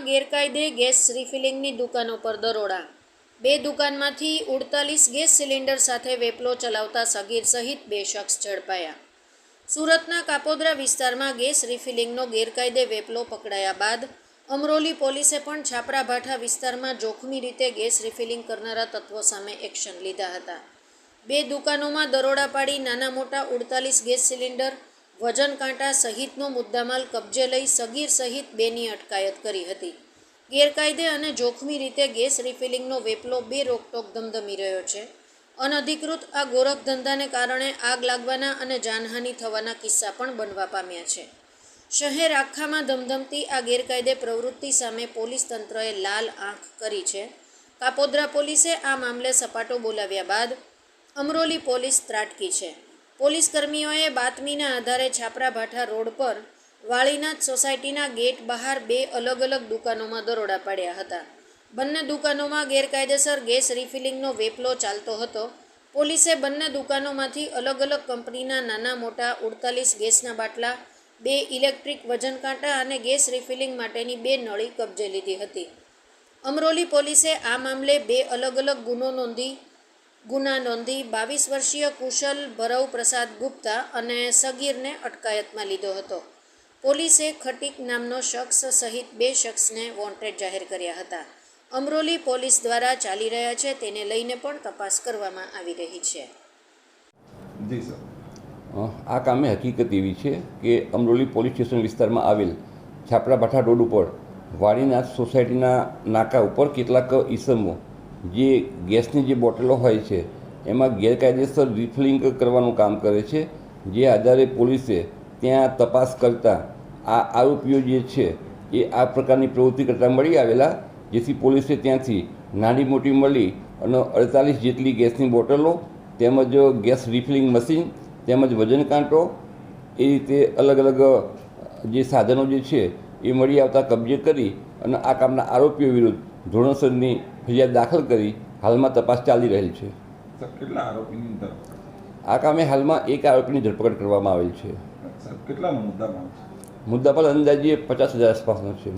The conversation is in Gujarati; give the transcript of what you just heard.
ગેરકાયદે ગેસ રિફિલિંગની દુકાનો પર દરોડા. બે દુકાનમાંથી ઉડતાલીસ ગેસ સિલિન્ડર સાથે વેપલો ચલાવતા સગીર સહિત બે શખ્સ ઝડપાયા. સુરતના કાપોદ્રા વિસ્તારમાં ગેસ રિફિલિંગનો ગેરકાયદે વેપલો પકડાયા બાદ અમરોલી પોલીસે પણ છાપરાભાઠા વિસ્તારમાં જોખમી રીતે ગેસ રિફિલિંગ કરનારા તત્વો સામે એક્શન લીધા હતા. બે દુકાનોમાં દરોડા પાડી નાના મોટા ઉડતાલીસ ગેસ સિલિન્ડર વજન કાંટા સહિતનો મુદ્દામાલ કબજે લઈ સગીર સહિત બેની અટકાયત કરી હતી. ગેરકાયદે અને જોખમી રીતે ગેસ રિફિલિંગનો વેપલો બે રોકટોક ધમધમી રહ્યો છે. અનધિકૃત આ ગોરખ ધંધાને કારણે આગ લાગવાના અને જાનહાનિ થવાના કિસ્સા પણ બનવા પામ્યા છે. શહેર આખામાં ધમધમતી આ ગેરકાયદે પ્રવૃત્તિ સામે પોલીસ તંત્રએ લાલ આંખ કરી છે. કાપોદ્રા પોલીસે આ મામલે સપાટો બોલાવ્યા બાદ અમરોલી પોલીસ ત્રાટકી છે. પોલીસ કર્મીઓએ બાતમીના આધારે છાપરાભાઠા રોડ પર વાળીનાથ સોસાયટીના ગેટ બહાર બે અલગ અલગ દુકાનોમાં દરોડા પાડ્યા હતા. બંને દુકાનોમાં ગેરકાયદેસર ગેસ રિફિલિંગનો વેપલો ચાલતો હતો. પોલીસે બંને દુકાનોમાંથી અલગ અલગ કંપનીના નાના મોટા ઉડતાલીસ ગેસના બાટલા, બે ઇલેક્ટ્રિક વજન કાંટા અને ગેસ રિફિલિંગ માટેની બે નળી કબજે લીધી હતી. અમરોલી પોલીસે આ મામલે બે અલગ અલગ ગુનો નોંધી ગુના નોંધી બાવીસ વર્ષીય કુશલ ભરવ પ્રસાદ ગુપ્તા અને સગીરને અટકાયતમાં લીધો હતો. પોલીસે ખટીક નામનો શખ્સ સહિત બે શખ્સને વોન્ટેડ જાહેર કર્યા હતા. અમરોલી પોલીસ દ્વારા ચાલી રહ્યા છે તેને લઈને પણ તપાસ કરવામાં આવી રહી છે. જી સર. આ કામે હકીકત એવી છે કે અમરોલી પોલીસ સ્ટેશન વિસ્તારમાં આવેલ છાપરા ભાઠા રોડ ઉપર વાડીનાથ સોસાયટીના નાકા ઉપર કેટલાક ઈસમો જે ગેસની જે બોટલો હોય છે, એમાં ગેરકાયદેસર રિફિલિંગ કરવાનું કામ કરે છે. જે આધારે પોલીસે ત્યાં તપાસ કરતાં આ આરોપીઓ જે છે, એ આ પ્રકારની પ્રવૃત્તિ કરતાં મળી આવેલા, જેથી પોલીસે ત્યાંથી નાની મોટી મળી અને અડતાલીસ જેટલી ગેસની બોટલો, તેમજ ગેસ રિફિલિંગ મશીન, તેમજ વજન કાંટો, એ રીતે અલગ અલગ, જે સાધનો જે છે, એ મળી આવતા કબજે કરી અને આ કામના આરોપીઓ વિરુદ્ધ ધોરણસરની ફરિયાદ દાખલ કરી હાલમાં તપાસ ચાલી રહેલ છે. કેટલા આરોપીની આ કામે હાલમાં એક આરોપીની ધરપકડ કરવામાં આવેલ છે. કેટલા કેટલાનો મુદ્દા છે? મુદ્દા પર અંદાજે પચાસ હજાર આસપાસનો છે.